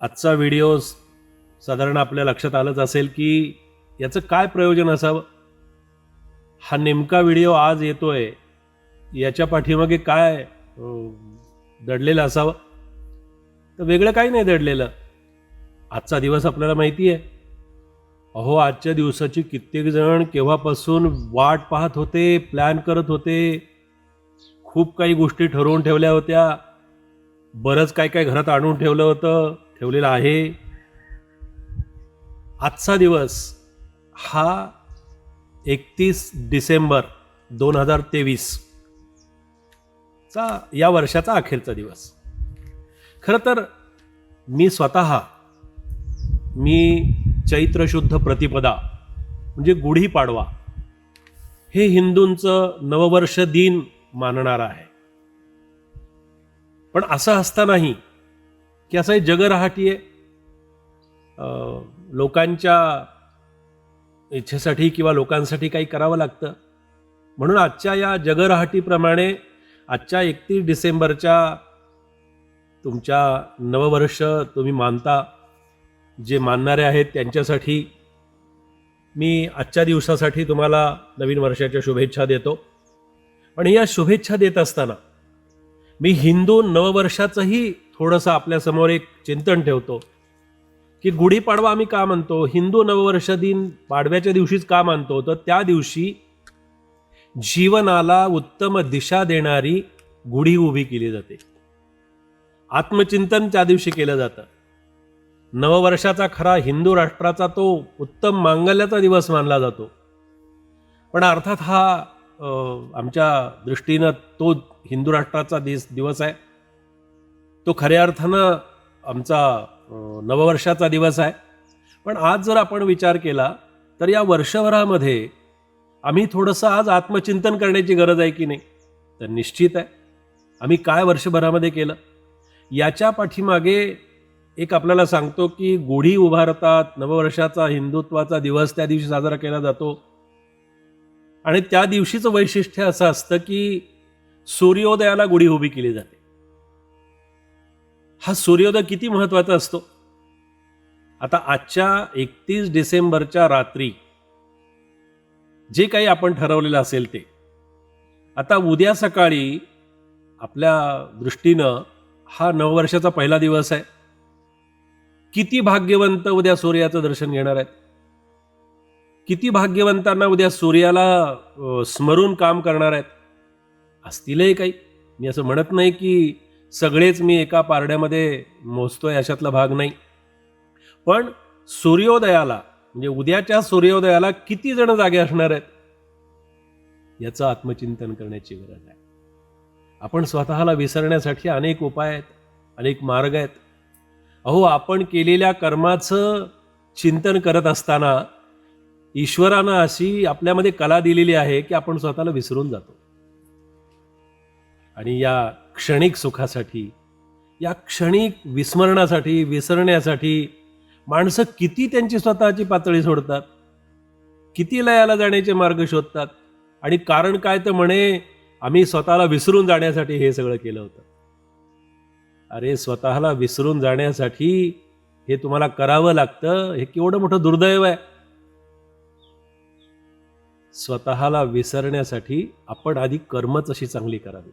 आजचा व्हिडिओ साधारण आपल्या लक्षात आलंच असेल की याचं काय प्रयोजन असावं? हा नेमका व्हिडिओ आज येतोय. याच्या पाठीमागे काय दडलेलं असावं? तर वेगळं काही नाही दडलेलं. आजचा दिवस आपल्याला माहिती आहे अहो आजच्या दिवसाची कित्येक जण केव्हापासून वाट पाहत होते प्लॅन करत होते. खूप काही गोष्टी ठरवून ठेवल्या होत्या. बरंच काय काय घरात आणून ठेवलं होतं. ठेवलेलं आहे. आजचा दिवस हा एकतीस डिसेंबर दोन हजार तेवीस चा या वर्षाचा अखेरचा दिवस. खरं तर मी स्वतः मी चैत्र शुद्ध प्रतिपदा म्हणजे गुढीपाडवा हे हिंदूंचं नववर्ष दिन मानणार आहे. पण असं असतानाही की असं हे जगरहाटी आहे. लोकांच्या इच्छेसाठी किंवा लोकांसाठी काही करावं लागतं. म्हणून आजच्या या जगरहाटीप्रमाणे आजच्या एकतीस डिसेंबरच्या तुमच्या नववर्ष तुम्ही मानता. जे मानणारे आहेत त्यांच्यासाठी मी आजच्या दिवसासाठी तुम्हाला नवीन वर्षाच्या शुभेच्छा देतो. आणि या शुभेच्छा देत असताना मी हिंदू नववर्षाचंही थोडंसं आपल्यासमोर एक चिंतन ठेवतो की गुढीपाडवा आम्ही का म्हणतो? हिंदू नववर्ष दिन पाडव्याच्या दिवशीच का मानतो? तर त्या दिवशी जीवनाला उत्तम दिशा देणारी गुढी उभी केली जाते. आत्मचिंतन त्या दिवशी केलं जातं. नववर्षाचा खरा हिंदू राष्ट्राचा तो उत्तम मांगल्याचा दिवस मानला जातो. पण अर्थात हा आमच्या दृष्टीनं तो हिंदू राष्ट्राचा दिस दिवस आहे. तो खऱ्या अर्थानं आमचा नववर्षाचा दिवस आहे. पण आज जर आपण विचार केला तर या वर्षभरामध्ये आम्ही थोडंसं आज आत्मचिंतन करण्याची गरज आहे की नाही? तर निश्चित आहे. आम्ही काय वर्षभरामध्ये केलं? याच्या पाठीमागे एक आपल्याला सांगतो की गुढी उभारतात नववर्षाचा हिंदुत्वाचा दिवस त्या दिवशी साजरा केला जातो. आणि त्या दिवशीचं वैशिष्ट्य असं असतं की सूर्योदयाला गुढी उभी केली जाते. हा सूर्योदय किती महत्त्वाचा असतो? आता आजच्या एकतीस डिसेंबरच्या रात्री जे काही आपण ठरवलेलं असेल ते. आता उद्या सकाळी आपल्या दृष्टीनं हा नववर्षाचा पहिला दिवस आहे. किती भाग्यवंत उद्या सूर्याचं दर्शन घेणार आहेत? किती भाग्यवंतांना उद्या सूर्याला स्मरून काम करणार आहेत? असतीलही काही. मी असं म्हणत नाही की सगळेच मी एका पारड्यामध्ये मोजतोय अशातला भाग नाही. पण सूर्योदयाला म्हणजे उद्याच्या सूर्योदयाला किती जण जागे असणार आहेत? याचं आत्मचिंतन करण्याची गरज आहे. आपण स्वतःला विसरण्यासाठी अनेक उपाय आहेत अनेक मार्ग आहेत. अहो आपण केलेल्या कर्माचं चिंतन करत असताना ईश्वरानं अशी आपल्यामध्ये कला दिलेली आहे की आपण स्वतःला विसरून जातो. आणि या क्षणिक सुखासाठी या क्षणिक विस्मरणासाठी विसरण्यासाठी माणसं किती त्यांची स्वतःची पातळी सोडतात? किती लयाला जाण्याचे मार्ग शोधतात? आणि कारण काय तर म्हणे आम्ही स्वतःला विसरून जाण्यासाठी हे सगळं केलं होतं. अरे स्वतःला विसरून जाण्यासाठी हे तुम्हाला करावं लागतं? हे केवढं मोठं दुर्दैव आहे. स्वतःला विसरण्यासाठी आपण आधी कर्मच अशी चांगली करावीत.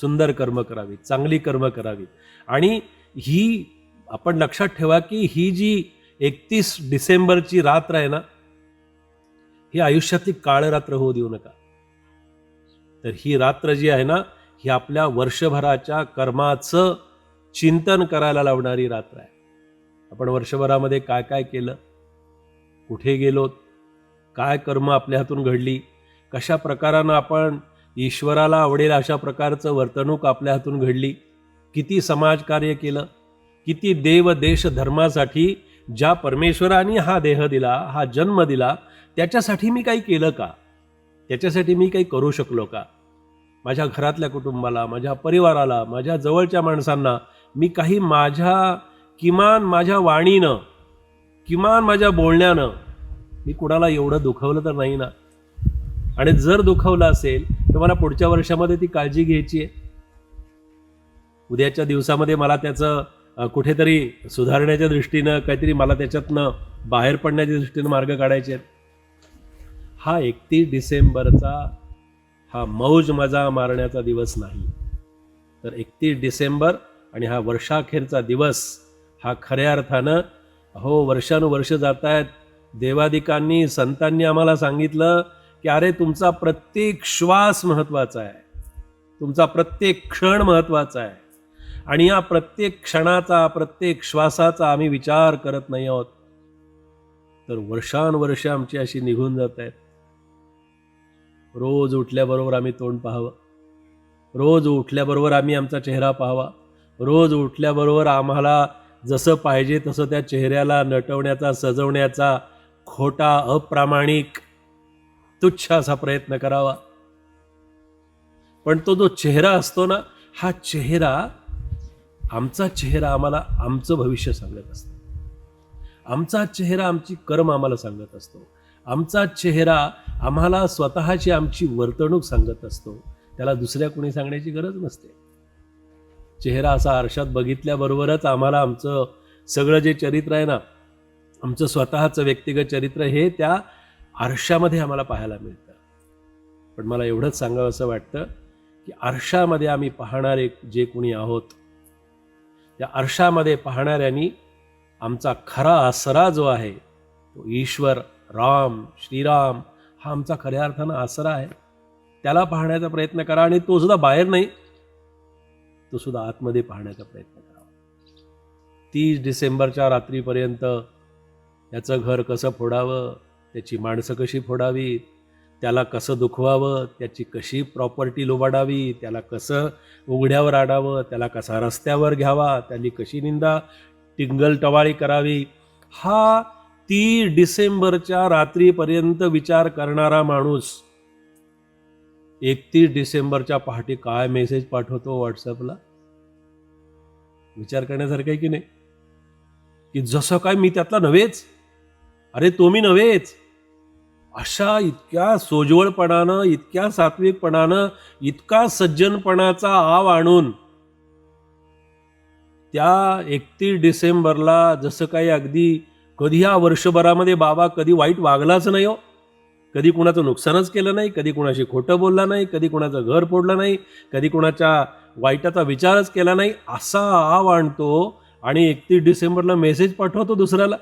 सुंदर कर्म करावीत चांगली कर्म करावीत. आणि ही आपण लक्षात ठेवा की ही जी एकतीस डिसेंबरची रात्र आहे ना ही आयुष्यातली काळरात्र होऊ देऊ नका. तर ही रात्र जी आहे ना ही आपल्या वर्षभराच्या कर्माचं चिंतन करायला लावणारी रात्र आहे. आपण वर्षभरामध्ये काय काय केलं? कुठे गेलो काय कर्म आपल्या हातून घडली? कशा प्रकारानं आपण ईश्वराला आवडेल अशा प्रकारचं वर्तणूक आपल्या हातून घडली. किती समाजकार्य केलं. किती देव देश धर्मासाठी ज्या परमेश्वराने हा देह दिला हा जन्म दिला त्याच्यासाठी मी काही केलं का? त्याच्यासाठी मी काही करू शकलो का? माझ्या घरातल्या कुटुंबाला माझ्या परिवाराला माझ्या जवळच्या माणसांना मी काही माझ्या किमान माझ्या वाणीनं किमान माझ्या बोलण्यानं मी कुणाला एवढं दुखवलं तर नाही ना? आणि जर दुखावलं असेल तर मला पुढच्या वर्षामध्ये ती काळजी घ्यायची आहे. उद्याच्या दिवसामध्ये मला त्याचं कुठेतरी सुधारण्याच्या दृष्टीनं काहीतरी मला त्याच्यातनं बाहेर पडण्याच्या दृष्टीनं मार्ग काढायचे आहेत. हा एकतीस डिसेंबरचा हा मौज मजा मारण्याचा दिवस नाही. तर एकतीस डिसेंबर आणि हा वर्षाखेरचा दिवस हा खऱ्या अर्थानं हो वर्षानुवर्ष जात आहेत देवादिकांनी संतांनी आम्हाला सांगितलं की अरे तुमचा प्रत्येक श्वास महत्त्वाचा आहे. तुमचा प्रत्येक क्षण महत्त्वाचा आहे. आणि या प्रत्येक क्षणाचा प्रत्येक श्वासाचा आम्ही विचार करत नाही आहोत. तर वर्षानुवर्ष आमची अशी निघून जात आहेत. रोज उठल्याबरोबर आम्ही तोंड पाहावं. रोज उठल्याबरोबर आम्ही आमचा चेहरा पाहावा. रोज उठल्याबरोबर आम्हाला जसं पाहिजे तसं त्या चेहऱ्याला नटवण्याचा सजवण्याचा खोटा अप्रामाणिक तुच्छ असा प्रयत्न करावा. पण तो जो चेहरा असतो ना हा चेहरा आमचा चेहरा आम्हाला आमचं भविष्य सांगत असतो. आमचा चेहरा आमची कर्म आम्हाला सांगत असतो. आमचा चेहरा आम्हाला स्वतःची आमची वर्तणूक सांगत असतो. त्याला दुसऱ्या कोणी सांगण्याची गरज नसते. चेहरा असा आरशात बघितल्याबरोबरच आम्हाला आमचं सगळं जे चरित्र आहे ना आमचं स्वतःचं व्यक्तिगत चरित्र हे त्या आरशामध्ये आम्हाला पाहायला मिळतं. पण मला एवढंच सांगावं असं वाटतं की आरशामध्ये आम्ही पाहणारे जे कोणी आहोत त्या आरशामध्ये पाहणाऱ्यांनी आमचा खरा आसरा जो आहे तो ईश्वर राम श्रीराम हा आमचा खऱ्या अर्थानं आसरा आहे. त्याला पाहण्याचा प्रयत्न करा आणि तो सुद्धा बाहेर नाही. तो सुद्धा आतमध्ये पाहण्याचा प्रयत्न करा. तीस डिसेंबरच्या रात्रीपर्यंत याचं घर कसं फोडावं? त्याची माणसं कशी फोडावीत? त्याला कसं दुखवावं? त्याची कशी प्रॉपर्टी लुबाडावी? त्याला कसं उघड्यावर आणावं? त्याला कसा रस्त्यावर घ्यावा? त्याची कशी निंदा टिंगल टवाळी करावी? हा ती डिसेंबरच्या रात्रीपर्यंत विचार करणारा माणूस एकतीस डिसेंबरच्या पहाटे काय मेसेज पाठवतो व्हॉट्सअपला विचार करण्यासारखं आहे की नाही? की जसं काय मी त्यातला नव्हेच. अरे तो मी नव्हेच. अशा इतक्या सोजवळपणानं इतक्या सात्विकपणानं इतका सज्जनपणाचा आव आणून त्या एकतीस डिसेंबरला जसं काही अगदी कधी ह्या वर्षभरामध्ये बाबा कधी वाईट वागलाच नाही हो. कधी कुणाचं नुकसानच केलं नाही कधी कुणाशी खोटं बोलला नाही कधी कुणाचं घर फोडलं नाही कधी कुणाच्या वाईटाचा विचारच केला नाही असा आव आणतो आणि एकतीस डिसेंबरला मेसेज पाठवतो दुसऱ्याला.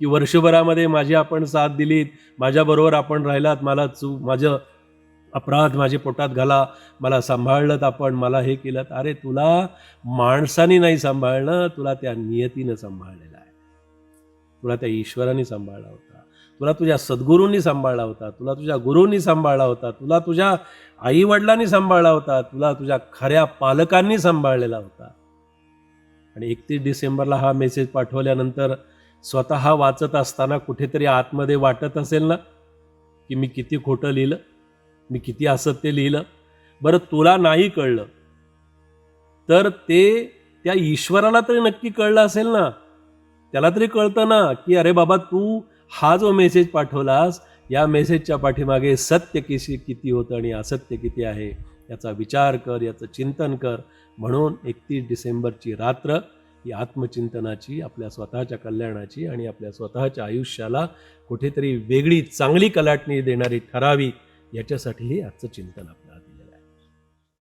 की वर्षभरामध्ये माझी आपण साथ दिलीत माझ्याबरोबर आपण राहिलात मला चू माझं अपराध माझे पोटात घाला मला सांभाळलं आपण मला हे केलं अरे तुला माणसाने नाही सांभाळणं तुला त्या नियतीनं सांभाळलेलं आहे. तुला त्या ईश्वराने सांभाळला होता. तुला तुझ्या सद्गुरूंनी सांभाळला होता. तुला तुझ्या गुरूंनी सांभाळला होता. तुला तुझ्या आईवडिलांनी सांभाळला होता. तुला तुझ्या खऱ्या पालकांनी सांभाळलेला होता. आणि एकतीस डिसेंबरला हा मेसेज पाठवल्यानंतर स्वतः वाचत असताना कुठेतरी आतमध्ये वाटत असेल ना की मी किती खोटं लिहिलं मी किती असत्य लिहिलं. बरं तुला नाही कळलं. तर ते त्या ईश्वराला तरी नक्की कळलं असेल ना? त्याला तरी कळतं ना की अरे बाबा तू हा जो मेसेज पाठवलास या मेसेजच्या पाठीमागे सत्य किशी किती होतं आणि असत्य किती आहे याचा विचार कर याचं चिंतन कर. म्हणून एकतीस डिसेंबरची रात्र ही आत्मचिंतनाची आपल्या स्वतःच्या कल्याणाची आणि आपल्या स्वतःच्या आयुष्याला कुठेतरी वेगळी चांगली कलाटणी देणारी ठरावी याच्यासाठीही आजचं चिंतन आपलं